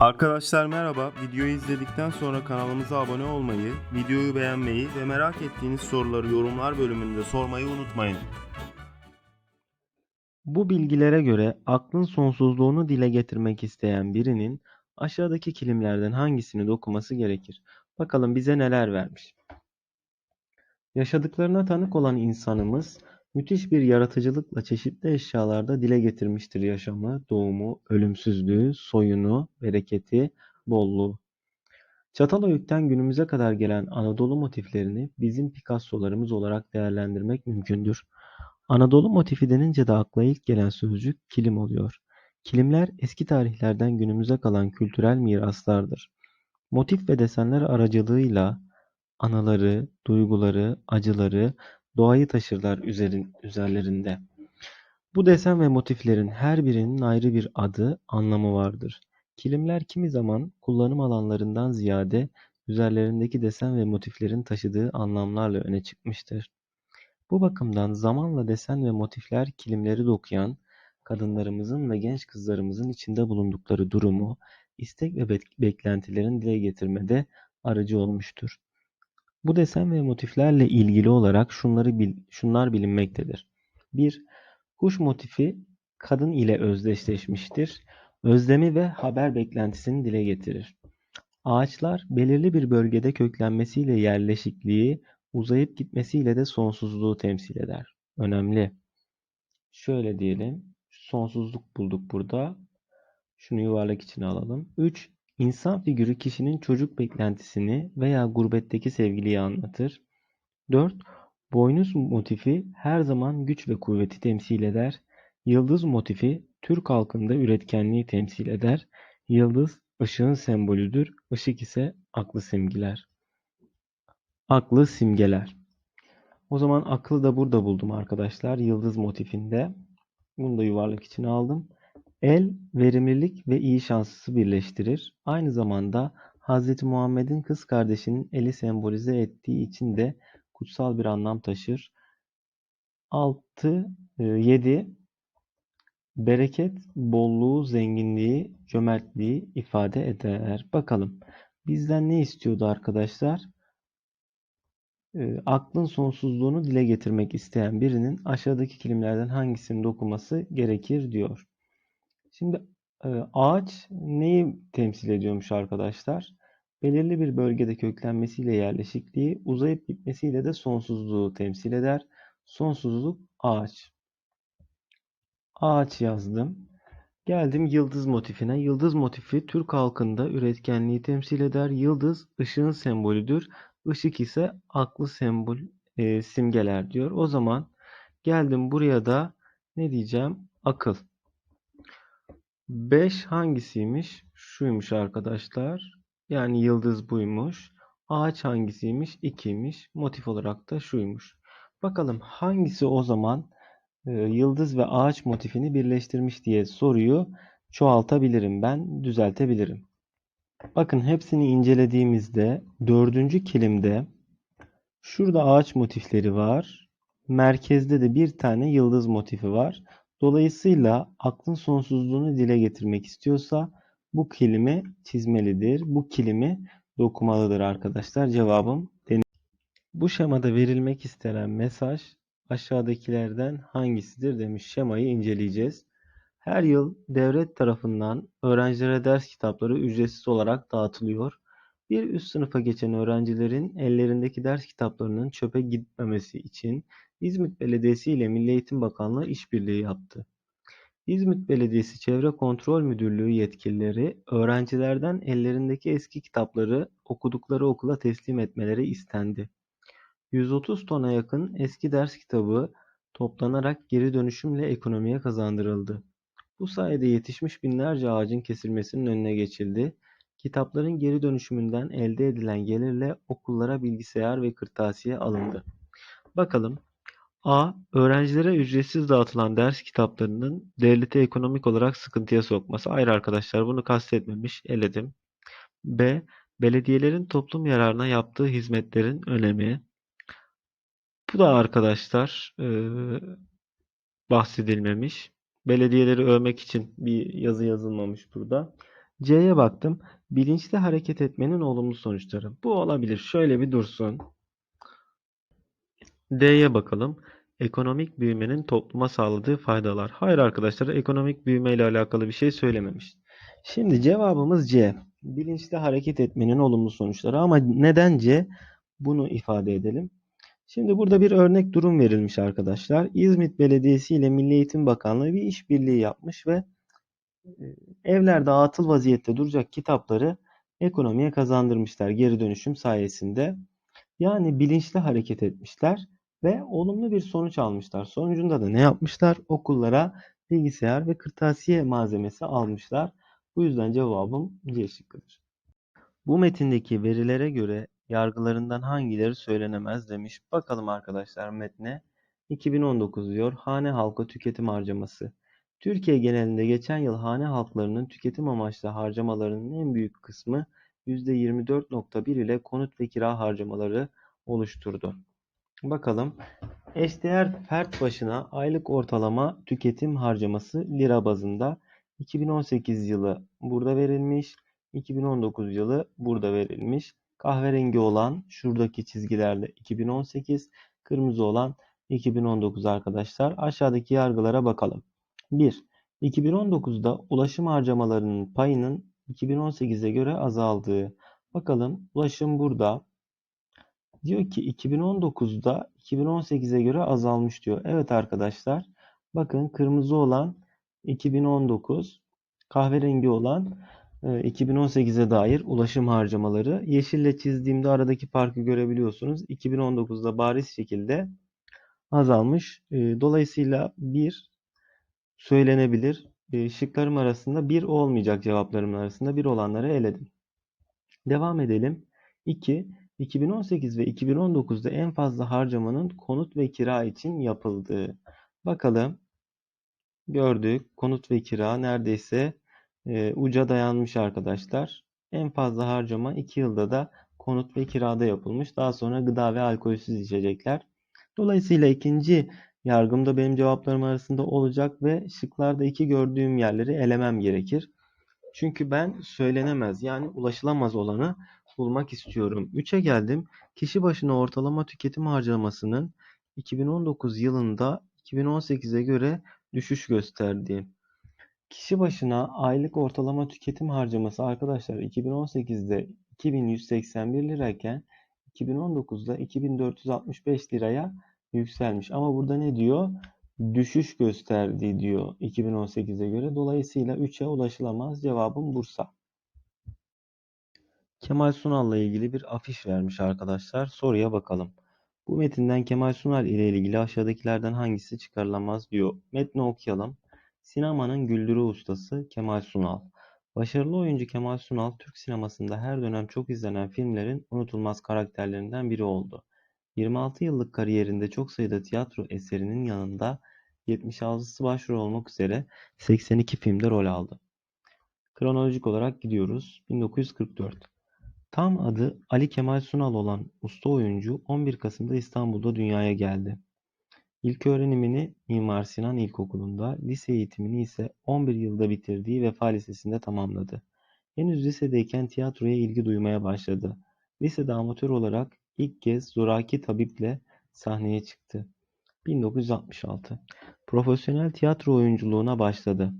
Arkadaşlar merhaba. Videoyu izledikten sonra kanalımıza abone olmayı, videoyu beğenmeyi ve merak ettiğiniz soruları yorumlar bölümünde sormayı unutmayın. Bu bilgilere göre aklın sonsuzluğunu dile getirmek isteyen birinin aşağıdaki kilimlerden hangisini dokuması gerekir? Bakalım bize neler vermiş. Yaşadıklarına tanık olan insanımız müthiş bir yaratıcılıkla çeşitli eşyalarda dile getirmiştir yaşamı, doğumu, ölümsüzlüğü, soyunu, bereketi, bolluğu. Çatalhöyük'ten günümüze kadar gelen Anadolu motiflerini bizim Picasso'larımız olarak değerlendirmek mümkündür. Anadolu motifi denince de akla ilk gelen sözcük kilim oluyor. Kilimler eski tarihlerden günümüze kalan kültürel miraslardır. Motif ve desenler aracılığıyla anıları, duyguları, acıları, doğayı taşırlar üzerin, üzerlerinde. Bu desen ve motiflerin her birinin ayrı bir adı, anlamı vardır. Kilimler kimi zaman kullanım alanlarından ziyade üzerlerindeki desen ve motiflerin taşıdığı anlamlarla öne çıkmıştır. Bu bakımdan zamanla desen ve motifler kilimleri dokuyan kadınlarımızın ve genç kızlarımızın içinde bulundukları durumu, istek ve bek- beklentilerin dile getirmede aracı olmuştur. Bu desen ve motiflerle ilgili olarak şunları bil, şunlar bilinmektedir. 1. Kuş motifi kadın ile özdeşleşmiştir. Özlemi ve haber beklentisini dile getirir. Ağaçlar belirli bir bölgede köklenmesiyle yerleşikliği, uzayıp gitmesiyle de sonsuzluğu temsil eder. Önemli. Şöyle diyelim. Sonsuzluk bulduk burada. Şunu yuvarlak içine alalım. 3. İnsan figürü kişinin çocuk beklentisini veya gurbetteki sevgiliyi anlatır. 4. Boynuz motifi her zaman güç ve kuvveti temsil eder. Yıldız motifi Türk halkında üretkenliği temsil eder. Yıldız ışığın sembolüdür. Işık ise aklı simgeler. Aklı simgeler. O zaman aklı da burada buldum arkadaşlar. Yıldız motifinde. Bunu da yuvarlak içine aldım. El, verimlilik ve iyi şansı birleştirir. Aynı zamanda Hz. Muhammed'in kız kardeşinin eli sembolize ettiği için de kutsal bir anlam taşır. 6, 7 bereket, bolluğu, zenginliği, cömertliği ifade eder. Bakalım bizden ne istiyordu arkadaşlar? E, aklın sonsuzluğunu dile getirmek isteyen birinin aşağıdaki kelimlerden hangisini dokuması gerekir diyor. Şimdi e, ağaç neyi temsil ediyormuş arkadaşlar? Belirli bir bölgede köklenmesiyle yerleşikliği, uzayıp gitmesiyle de sonsuzluğu temsil eder. Sonsuzluk ağaç. Ağaç yazdım. Geldim yıldız motifine. Yıldız motifi Türk halkında üretkenliği temsil eder. Yıldız ışığın sembolüdür. Işık ise aklı sembol e, simgeler diyor. O zaman geldim buraya da ne diyeceğim? Akıl. 5 hangisiymiş? Şuymuş arkadaşlar. Yani yıldız buymuş. Ağaç hangisiymiş? 2'ymiş. Motif olarak da şuymuş. Bakalım hangisi o zaman e, yıldız ve ağaç motifini birleştirmiş diye soruyu çoğaltabilirim ben, düzeltebilirim. Bakın hepsini incelediğimizde dördüncü kilimde şurada ağaç motifleri var. Merkezde de bir tane yıldız motifi var. Dolayısıyla aklın sonsuzluğunu dile getirmek istiyorsa bu kilimi çizmelidir. Bu kilimi dokumalıdır arkadaşlar. Cevabım deniz. Bu şemada verilmek istenen mesaj aşağıdakilerden hangisidir demiş. Şemayı inceleyeceğiz. Her yıl devlet tarafından öğrencilere ders kitapları ücretsiz olarak dağıtılıyor. Bir üst sınıfa geçen öğrencilerin ellerindeki ders kitaplarının çöpe gitmemesi için İzmit Belediyesi ile Milli Eğitim Bakanlığı işbirliği yaptı. İzmit Belediyesi Çevre Kontrol Müdürlüğü yetkilileri öğrencilerden ellerindeki eski kitapları okudukları okula teslim etmeleri istendi. 130 tona yakın eski ders kitabı toplanarak geri dönüşümle ekonomiye kazandırıldı. Bu sayede yetişmiş binlerce ağacın kesilmesinin önüne geçildi. Kitapların geri dönüşümünden elde edilen gelirle okullara bilgisayar ve kırtasiye alındı. Bakalım A. Öğrencilere ücretsiz dağıtılan ders kitaplarının devleti ekonomik olarak sıkıntıya sokması. Hayır arkadaşlar bunu kastetmemiş. Eledim. B. Belediyelerin toplum yararına yaptığı hizmetlerin önemi. Bu da arkadaşlar eee, bahsedilmemiş. Belediyeleri övmek için bir yazı yazılmamış burada. C'ye baktım. Bilinçli hareket etmenin olumlu sonuçları. Bu olabilir. Şöyle bir dursun. D'ye bakalım. Ekonomik büyümenin topluma sağladığı faydalar. Hayır arkadaşlar, ekonomik büyüme ile alakalı bir şey söylememiş. Şimdi cevabımız C. Bilinçli hareket etmenin olumlu sonuçları. Ama neden C? Bunu ifade edelim. Şimdi burada bir örnek durum verilmiş arkadaşlar. İzmit Belediyesi ile Milli Eğitim Bakanlığı bir işbirliği yapmış ve e, evlerde atıl vaziyette duracak kitapları ekonomiye kazandırmışlar geri dönüşüm sayesinde. Yani bilinçli hareket etmişler ve olumlu bir sonuç almışlar. Sonucunda da ne yapmışlar? Okullara bilgisayar ve kırtasiye malzemesi almışlar. Bu yüzden cevabım C şıkkıdır. Bu metindeki verilere göre yargılarından hangileri söylenemez demiş. Bakalım arkadaşlar metne. 2019 diyor. Hane halkı tüketim harcaması. Türkiye genelinde geçen yıl hane halklarının tüketim amaçlı harcamalarının en büyük kısmı %24.1 ile konut ve kira harcamaları oluşturdu. Bakalım. Eşdeğer fert başına aylık ortalama tüketim harcaması lira bazında 2018 yılı burada verilmiş, 2019 yılı burada verilmiş. Kahverengi olan şuradaki çizgilerde 2018, kırmızı olan 2019 arkadaşlar. Aşağıdaki yargılara bakalım. 1. 2019'da ulaşım harcamalarının payının 2018'e göre azaldığı. Bakalım ulaşım burada. Diyor ki 2019'da 2018'e göre azalmış diyor. Evet arkadaşlar. Bakın kırmızı olan 2019, kahverengi olan e, 2018'e dair ulaşım harcamaları. Yeşille çizdiğimde aradaki farkı görebiliyorsunuz. 2019'da bariz şekilde azalmış. E, Dolayısıyla bir söylenebilir. E, Şıklarım arasında bir olmayacak cevaplarım arasında bir olanları eledim. Devam edelim. 2. 2018 ve 2019'da en fazla harcamanın konut ve kira için yapıldığı. Bakalım. Gördük. Konut ve kira neredeyse e, uca dayanmış arkadaşlar. En fazla harcama 2 yılda da konut ve kirada yapılmış. Daha sonra gıda ve alkolsüz içecekler. Dolayısıyla ikinci yargımda benim cevaplarım arasında olacak ve şıklarda iki gördüğüm yerleri elemem gerekir. Çünkü ben söylenemez yani ulaşılamaz olanı bulmak istiyorum. 3'e geldim. Kişi başına ortalama tüketim harcamasının 2019 yılında 2018'e göre düşüş gösterdiği. Kişi başına aylık ortalama tüketim harcaması arkadaşlar 2018'de 2181 lirayken 2019'da 2465 liraya yükselmiş. Ama burada ne diyor? Düşüş gösterdiği diyor 2018'e göre. Dolayısıyla 3'e ulaşılamaz. Cevabım Bursa. Kemal Sunal'la ilgili bir afiş vermiş arkadaşlar. Soruya bakalım. Bu metinden Kemal Sunal ile ilgili aşağıdakilerden hangisi çıkarılamaz diyor. Metni okuyalım. Sinemanın güldürü ustası Kemal Sunal. Başarılı oyuncu Kemal Sunal, Türk sinemasında her dönem çok izlenen filmlerin unutulmaz karakterlerinden biri oldu. 26 yıllık kariyerinde çok sayıda tiyatro eserinin yanında 76'sı başrol olmak üzere 82 filmde rol aldı. Kronolojik olarak gidiyoruz. 1944. Tam adı Ali Kemal Sunal olan usta oyuncu 11 Kasım'da İstanbul'da dünyaya geldi. İlköğrenimini Mimar Sinan İlkokulu'nda, lise eğitimini ise 11 yılda bitirdiği Vefa Lisesi'nde tamamladı. Henüz lisedeyken tiyatroya ilgi duymaya başladı. Lisede amatör olarak ilk kez Zoraki Tabip'le sahneye çıktı. 1966. Profesyonel tiyatro oyunculuğuna başladı.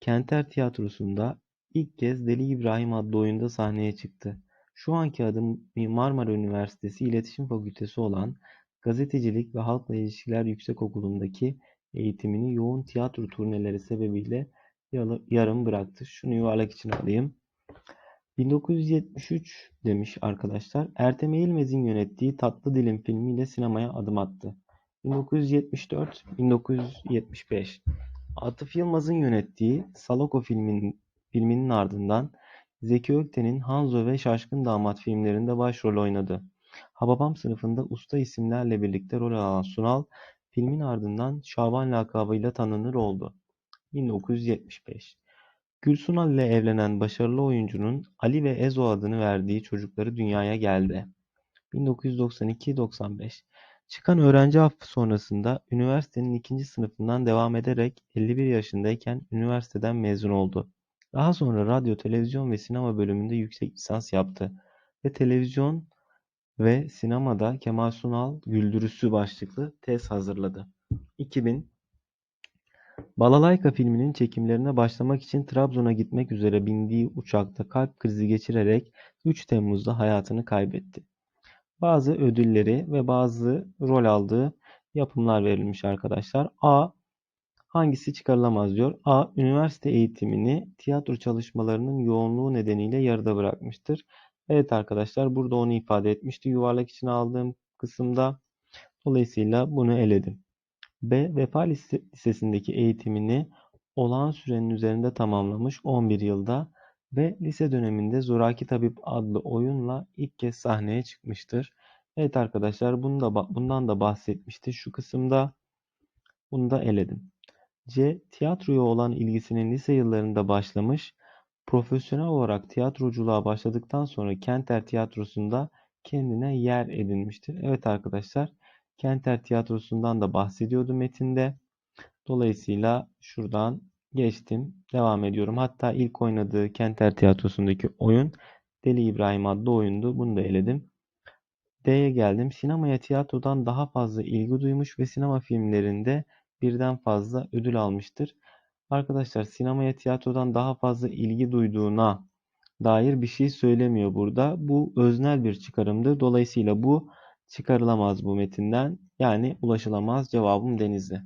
Kenter Tiyatrosu'nda ilk kez Deli İbrahim adlı oyunda sahneye çıktı. Şu anki adı Marmara Üniversitesi İletişim Fakültesi olan Gazetecilik ve Halkla İlişkiler Yüksekokulu'ndaki eğitimini yoğun tiyatro turneleri sebebiyle yarım bıraktı. Şunu yuvarlak için alayım. 1973 demiş arkadaşlar. Ertem Eğilmez'in yönettiği Tatlı Dilim filmiyle sinemaya adım attı. 1974-1975 Atıf Yılmaz'ın yönettiği Salako filmin, filminin ardından Zeki Ökten'in Hanzo ve Şaşkın Damat filmlerinde başrol oynadı. Hababam sınıfında usta isimlerle birlikte rol alan Sunal, filmin ardından Şaban lakabıyla tanınır oldu. 1975 Gülsunal ile evlenen başarılı oyuncunun Ali ve Ezo adını verdiği çocukları dünyaya geldi. 1992-95 Çıkan öğrenci affı sonrasında üniversitenin ikinci sınıfından devam ederek 51 yaşındayken üniversiteden mezun oldu. Daha sonra radyo, televizyon ve sinema bölümünde yüksek lisans yaptı ve televizyon ve sinemada Kemal Sunal Güldürüsü başlıklı tez hazırladı. 2000 Balalayka filminin çekimlerine başlamak için Trabzon'a gitmek üzere bindiği uçakta kalp krizi geçirerek 3 Temmuz'da hayatını kaybetti. Bazı ödülleri ve bazı rol aldığı yapımlar verilmiş arkadaşlar. A. Hangisi çıkarılamaz diyor. A. Üniversite eğitimini tiyatro çalışmalarının yoğunluğu nedeniyle yarıda bırakmıştır. Evet arkadaşlar burada onu ifade etmişti. Yuvarlak için aldığım kısımda. Dolayısıyla bunu eledim. B. Vefa Lise- Lisesi'ndeki eğitimini olağan sürenin üzerinde tamamlamış 11 yılda ve lise döneminde Zoraki Tabip adlı oyunla ilk kez sahneye çıkmıştır. Evet arkadaşlar bunu da bundan da bahsetmişti şu kısımda. Bunu da eledim. C. Tiyatroya olan ilgisinin lise yıllarında başlamış. Profesyonel olarak tiyatroculuğa başladıktan sonra Kenter Tiyatrosu'nda kendine yer edinmiştir. Evet arkadaşlar, Kenter Tiyatrosu'ndan da bahsediyordu metinde. Dolayısıyla şuradan geçtim, devam ediyorum. Hatta ilk oynadığı Kenter Tiyatrosu'ndaki oyun Deli İbrahim adlı oyundu. Bunu da eledim. D'ye geldim. Sinemaya tiyatrodan daha fazla ilgi duymuş ve sinema filmlerinde birden fazla ödül almıştır. Arkadaşlar sinemaya tiyatrodan daha fazla ilgi duyduğuna dair bir şey söylemiyor burada. Bu öznel bir çıkarımdır. Dolayısıyla bu çıkarılamaz bu metinden. Yani ulaşılamaz cevabım Denizli.